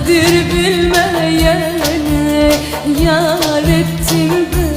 kadir bilmeyene yar ettim ben.